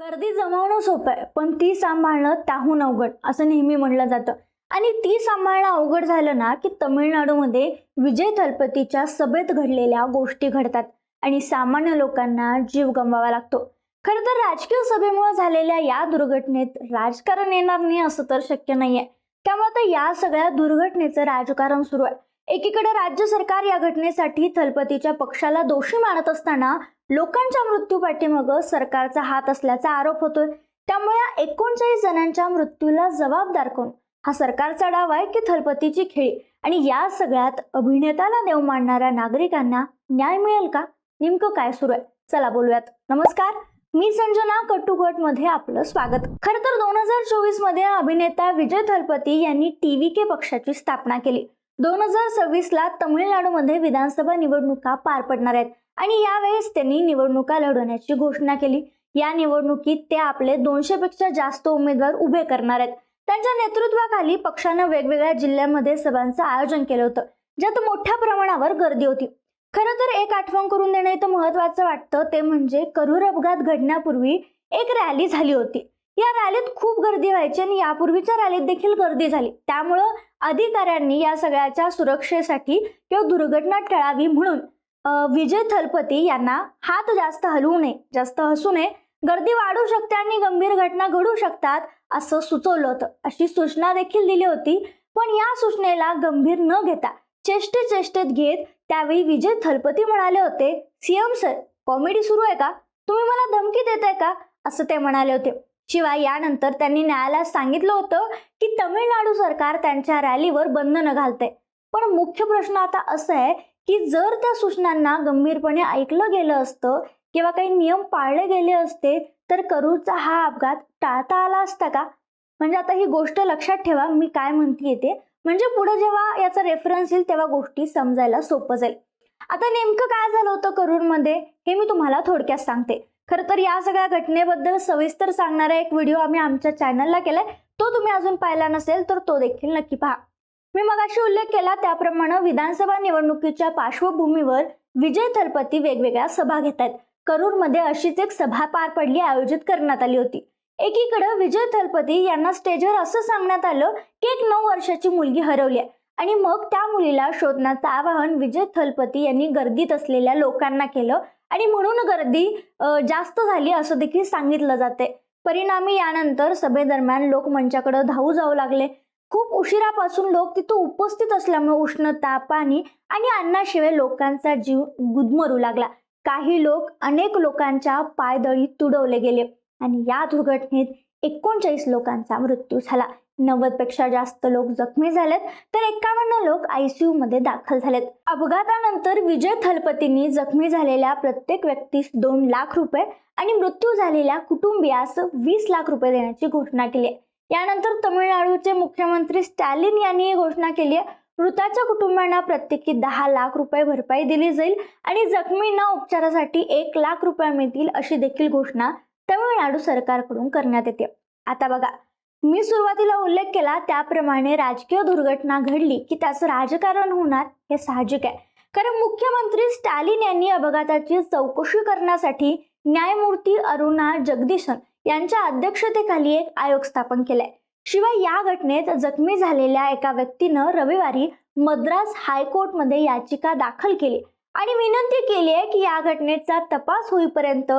गर्दी जमवणं सोपं आहे पण ती सांभाळणं त्याहून अवघड असं नेहमी म्हणलं जातं. आणि ती सांभाळणं अवघड झालं ना की तमिळनाडूमध्ये विजय थलपतीच्या सभेत घडलेल्या गोष्टी घडतात आणि सामान्य लोकांना जीव गमवावा लागतो. खरं तर राजकीय सभेमुळे झालेल्या या दुर्घटनेत राजकारण येणार नाही असं तर शक्य नाहीये. त्यामुळे आता या सगळ्या दुर्घटनेचं राजकारण सुरू आहे. एकीकडे राज्य सरकार या घटनेसाठी थलपतीच्या पक्षाला दोषी मानत असताना लोकांच्या मृत्यू पाठीमागं सरकारचा हात असल्याचा आरोप होतोय. त्यामुळे या एकोणचाळीस जणांच्या मृत्यूला जबाबदार कोण? हा सरकारचा डाव आहे की थलपतीची खेळी? आणि या सगळ्यात अभिनेताला देव मानणाऱ्या नागरिकांना न्याय मिळेल का? नेमकं काय सुरू आहे? चला बोलूयात. नमस्कार मी संजना कटुगटमध्ये आपलं स्वागत. खर तर दोन हजार चोवीसमध्ये अभिनेता विजय थलपती यांनी टीव्ही के पक्षाची स्थापना केली. दोन हजार सव्वीसला तमिळनाडूमध्ये विधानसभा निवडणुका पार पडणार आहेत आणि यावेळेस त्यांनी निवडणुका लढवण्याची घोषणा केली. या निवडणुकीत ते आपले दोनशे पेक्षा जास्त उमेदवार उभे करणार आहेत. त्यांच्या नेतृत्वाखाली पक्षानं वेगवेगळ्या जिल्ह्यांमध्ये सभांचं आयोजन केलं होतं ज्यात मोठ्या प्रमाणावर गर्दी होती. खरं तर एक आठवण करून देणं इथं महत्वाचं वाटतं ते म्हणजे करूर अपघात घडण्यापूर्वी एक रॅली झाली होती. या रॅलीत खूप गर्दी व्हायची आणि यापूर्वीच्या रॅलीत देखील गर्दी झाली. त्यामुळं अधिकाऱ्यांनी या सगळ्याच्या सुरक्षेसाठी किंवा दुर्घटना टळावी म्हणून विजय थलपती यांना हात जास्त हलवू नये जास्त हसू नये. गर्दी वाढू शकते आणि गंभीर घटना घडू शकतात असं सुचवलं होतं. अशी सूचना देखील दिली होती. पण या सूचनेला गंभीर न घेता चेष्टे चेष्टेत घेत त्यावेळी विजय थलपती म्हणाले होते सीएम सर कॉमेडी सुरू आहे का? तुम्ही मला धमकी देताय का? असं ते म्हणाले होते. शिवाय यानंतर त्यांनी न्यायालयात सांगितलं होतं की तमिळनाडू सरकार त्यांच्या रॅलीवर बंधनं घालते पण मुख्य प्रश्न आता असं आहे की जर त्या सूचनांना गंभीरपणे ऐकलं गेलं असतं किंवा काही नियम पाळले गेले असते तर करूरचा हा अपघात टाळता आला असता का? म्हणजे आता ही गोष्ट लक्षात ठेवा मी काय म्हणते ते म्हणजे पुढे जेव्हा याचा रेफरन्स येईल तेव्हा गोष्टी समजायला सोपं जाईल. आता नेमकं काय झालं होतं करूरमध्ये हे मी तुम्हाला थोडक्यात सांगते. खरं तर या सगळ्या घटनेबद्दल सविस्तर सांगणारा एक व्हिडिओ आम्ही आमच्या चॅनलला केलाय. तो तुम्ही अजून पाहिला नसेल तर तो देखील नक्की पहा. मी मगाशी उल्लेख केला त्याप्रमाणे विधानसभा निवडणुकीच्या पार्श्वभूमीवर विजय थलपती वेगवेगळ्या सभा घेत आहेत. करूरमध्ये अशीच एक सभा पार पडली आयोजित करण्यात आली होती. एकीकडे विजय थलपती यांना स्टेजवर असं सांगण्यात आलं की एक नऊ वर्षाची मुलगी हरवली आहे. आणि मग त्या मुलीला शोधण्याचं आवाहन विजय थलपती यांनी गर्दीत असलेल्या लोकांना केलं. आणि म्हणून गर्दी जास्त झाली असं देखील सांगितलं जाते. परिणामी यानंतर सभेदरम्यान लोक मंचाकडे धावू जाऊ लागले. खूप उशिरापासून लोक तिथं उपस्थित असल्यामुळे उष्णता पाणी आणि अन्नाशिवाय लोकांचा जीव गुदमरू लागला. काही लोक अनेक लोकांच्या पायदळी तुडवले गेले आणि या दुर्घटनेत एकोणचाळीस लोकांचा मृत्यू झाला. नव्वदपेक्षा जास्त लोक जखमी झालेत तर एक्कावन्न लोक आयसीयू मध्ये दाखल झालेत. अपघातानंतर विजय थलपतींनी जखमी झालेल्या प्रत्येक व्यक्तीस दोन लाख रुपये आणि मृत्यू झालेल्या कुटुंबियास वीस लाख रुपये देण्याची घोषणा केली आहे. यानंतर तमिळनाडूचे मुख्यमंत्री स्टॅलिन यांनी ही घोषणा केली आहे. मृताच्या कुटुंबांना प्रत्येकी दहा लाख रुपये भरपाई दिली जाईल आणि जखमींना उपचारासाठी एक लाख रुपये मिळतील अशी देखील घोषणा तमिळनाडू सरकारकडून करण्यात येते. आता बघा मी सुरुवातीला उल्लेख केला त्याप्रमाणे राजकीय दुर्घटना घडली की त्याचं राजकारण होणार हे साहजिक आहे. कारण मुख्यमंत्री स्टॅलिन यांनी अपघाताची चौकशी करण्यासाठी न्यायमूर्ती अरुणा जगदीशन यांच्या अध्यक्षतेखाली एक आयोग स्थापन केलाय. शिवाय या घटनेत जखमी झालेल्या एका व्यक्तीनं रविवारी मद्रास हायकोर्टमध्ये याचिका दाखल केली. आणि विनंती केली आहे की या घटनेचा तपास होईपर्यंत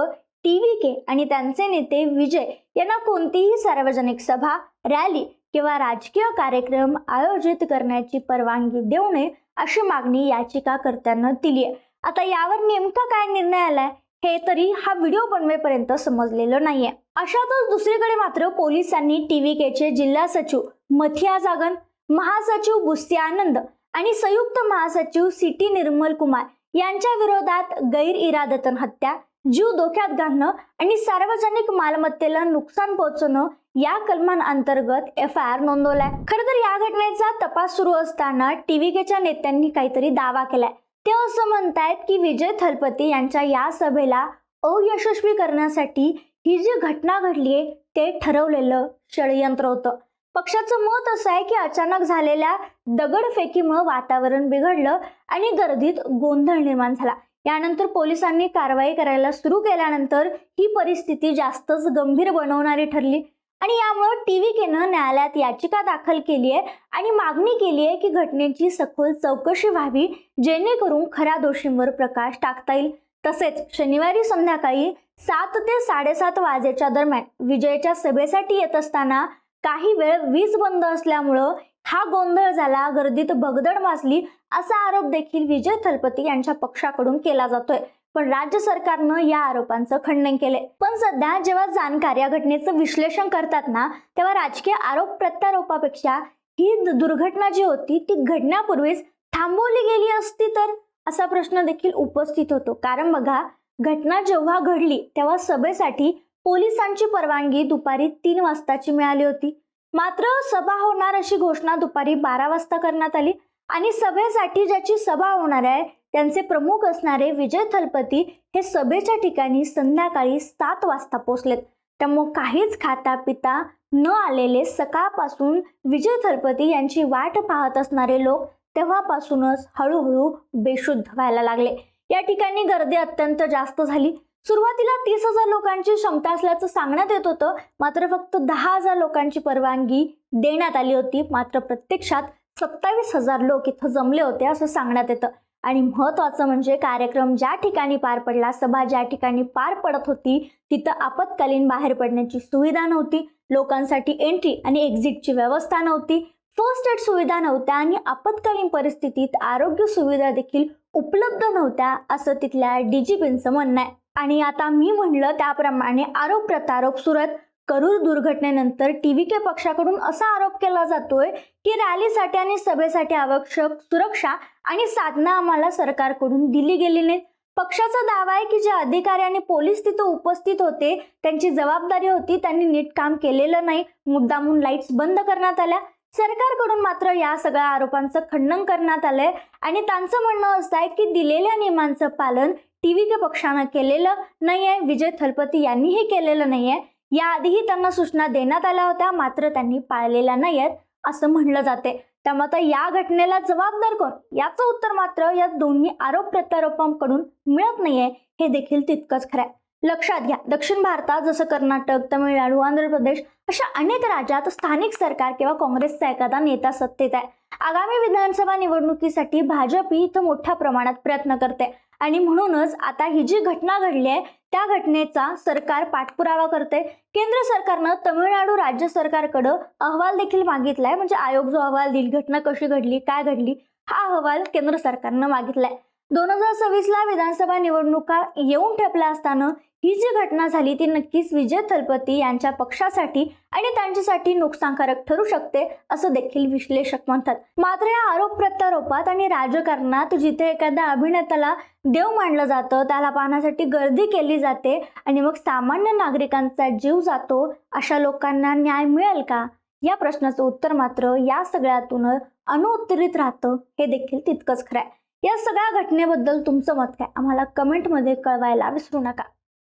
टीव्ही के आणि त्यांचे नेते विजय यांना कोणतीही सार्वजनिक सभा रॅली किंवा राजकीय कार्यक्रम आयोजित करण्याची परवानगी देऊ नये अशी मागणी याचिकाकर्त्यांना दिली आहे आता यावर नेमका काय निर्णय आलाय हे तरी हा व्हिडिओ बनवेपर्यंत समजलेलं नाहीये. अशातच दुसरीकडे मात्र पोलिसांनी टीव्ही केचे जिल्हा सचिव मथिया जागन महासचिव बुस्ती आनंद आणि संयुक्त महासचिव सिटी निर्मल कुमार यांच्या विरोधात गैर इरादतन हत्या जीव धोक्यात घालणं आणि सार्वजनिक मालमत्तेला नुकसान पोहोचवणं या कलमांअंतर्गत एफ आय आर नोंदवलाय. खरं तर या घटनेचा तपास सुरू असताना टीव्हीकेच्या नेत्यांनी काहीतरी दावा केलाय. ते असं म्हणतायत की विजय थलपती यांच्या या सभेला अयशस्वी करण्यासाठी ही जी घटना घडलीये ते ठरवलेलं षडयंत्र होतं. पक्षाचं मत असं आहे की अचानक झालेल्या दगडफेकीमुळे वातावरण बिघडलं आणि गर्दीत गोंधळ निर्माण झाला. यानंतर पोलिसांनी कारवाई करायला सुरू केल्यानंतर ही परिस्थिती जास्तच गंभीर बनवणारी ठरली. आणि यामुळे टीव्ही केनं न्यायालयात याचिका दाखल केली आहे आणि मागणी केली आहे की घटनेची सखोल चौकशी व्हावी जेणेकरून खऱ्या दोषींवर प्रकाश टाकता येईल. तसेच शनिवारी संध्याकाळी सात ते साडेसात वाजेच्या दरम्यान विजयच्या सभेसाठी येत असताना काही वेळ वीज बंद असल्यामुळं हा गोंधळ झाला. गर्दीत भगदड माजली असा आरोप देखील विजय थलपती यांच्या पक्षाकडून केला जातोय. पण राज्य सरकारनं या आरोपांचं खंडन केलंय. पण सध्या जेव्हा जाणकार या घटनेचं विश्लेषण करतात ना तेव्हा राजकीय आरोप प्रत्यारोपापेक्षा ही दुर्घटना जी होती ती घडण्यापूर्वीच थांबवली गेली असती तर? असा प्रश्न देखील उपस्थित होतो. कारण बघा घटना जेव्हा घडली तेव्हा सभेसाठी पोलिसांची परवानगी दुपारी तीन वाजताची मिळाली होती. मात्र सभा होणार अशी घोषणा दुपारी बारा वाजता करण्यात आली. आणि सभेसाठी ज्याची सभा होणार आहे त्यांचे प्रमुख असणारे विजय थलपती हे सभेच्या ठिकाणी संध्याकाळी सात वाजता पोचलेत त्यामुळे काहीच खाता पिता न आलेले सकाळपासून विजय थलपती यांची वाट पाहत असणारे लोक तेव्हापासूनच हळूहळू बेशुद्ध व्हायला लागले. या ठिकाणी गर्दी अत्यंत जास्त झाली. सुरुवातीला तीस हजार लोकांची क्षमता असल्याचं सांगण्यात येत होतं मात्र फक्त दहा हजार लोकांची परवानगी देण्यात आली होती मात्र प्रत्यक्षात सत्तावीस हजार लोक इथं जमले होते असं सांगण्यात येतं. आणि महत्वाचं म्हणजे कार्यक्रम ज्या ठिकाणी पार पडला सभा ज्या ठिकाणी पार पडत होती तिथं आपत्कालीन बाहेर पडण्याची सुविधा नव्हती लोकांसाठी एंट्री आणि एक्झिटची व्यवस्था नव्हती फर्स्ट एड सुविधा नव्हत्या आणि आपत्कालीन परिस्थितीत आरोग्य सुविधा देखील उपलब्ध नव्हत्या असं तिथल्या डीजीपींचं म्हणणं आहे. आणि आता मी म्हणलं त्याप्रमाणे आरोप प्रत्यारोप सुरत करूर दुर्घटनेनंतर टी व्ही के पक्षाकडून असा आरोप केला जातोय की रॅलीसाठी आणि सभेसाठी आवश्यक सुरक्षा आणि साधना आम्हाला सरकारकडून दिली गेली नाहीत. पक्षाचा दावा आहे की जे अधिकारी आणि पोलीस तिथं उपस्थित होते त्यांची जबाबदारी होती त्यांनी नीट काम केलेलं नाही. मुद्दामून लाईट्स बंद करण्यात आल्या. सरकारकडून मात्र या सगळ्या आरोपांचं खंडन करण्यात आलंय आणि त्यांचं म्हणणं असं आहे की दिलेल्या नियमांचं पालन टी व्ही के पक्षानं केलेलं नाही आहे विजय थलपती यांनीही केलेलं नाही आहे याआधीही त्यांना सूचना देण्यात आल्या होत्या मात्र त्यांनी पाळलेल्या नाहीयेत असं म्हणलं जाते. त्यामुळे आता या घटनेला जबाबदार कोण? याचं उत्तर मात्र या दोन्ही आरोप प्रत्यारोपांकडून मिळत नाहीये हे देखील तितकंच खरं आहे लक्षात घ्या दक्षिण भारतात जसं कर्नाटक तमिळनाडू आंध्र प्रदेश अशा अनेक राज्यात स्थानिक सरकार किंवा काँग्रेसचा एखादा नेता सत्तेत आहे. आगामी विधानसभा निवडणुकीसाठी भाजप ही इथं मोठ्या प्रमाणात प्रयत्न करते. आणि म्हणूनच आता ही जी घटना घडली आहे त्या घटनेचा सरकार पाठपुरावा करते. केंद्र सरकारनं तमिळनाडू राज्य सरकारकडं अहवाल देखील मागितलाय. म्हणजे आयोग जो अहवाल देईल घटना कशी घडली काय घडली हा अहवाल केंद्र सरकारनं मागितलाय. दोन हजार सव्वीसला विधानसभा निवडणुका येऊन ठेपल्या असताना ही जी घटना झाली ती नक्कीच विजय थलपती यांच्या पक्षासाठी आणि त्यांच्यासाठी नुकसानकारक ठरू शकते असं देखील विश्लेषक म्हणतात. मात्र या आरोप प्रत्यारोपात आणि राजकारणात जिथे एखाद्या अभिनेत्याला देव मानलं जातं त्याला पाहण्यासाठी गर्दी केली जाते आणि मग सामान्य नागरिकांचा जीव जातो अशा लोकांना न्याय मिळेल का? या प्रश्नाचं उत्तर मात्र या सगळ्यातून अनुत्तरित राहतं हे देखील तितकंच खरं आहे. या सगळ्या घटनेबद्दल तुमचं मत काय? आम्हाला कमेंटमध्ये कळवायला विसरू नका.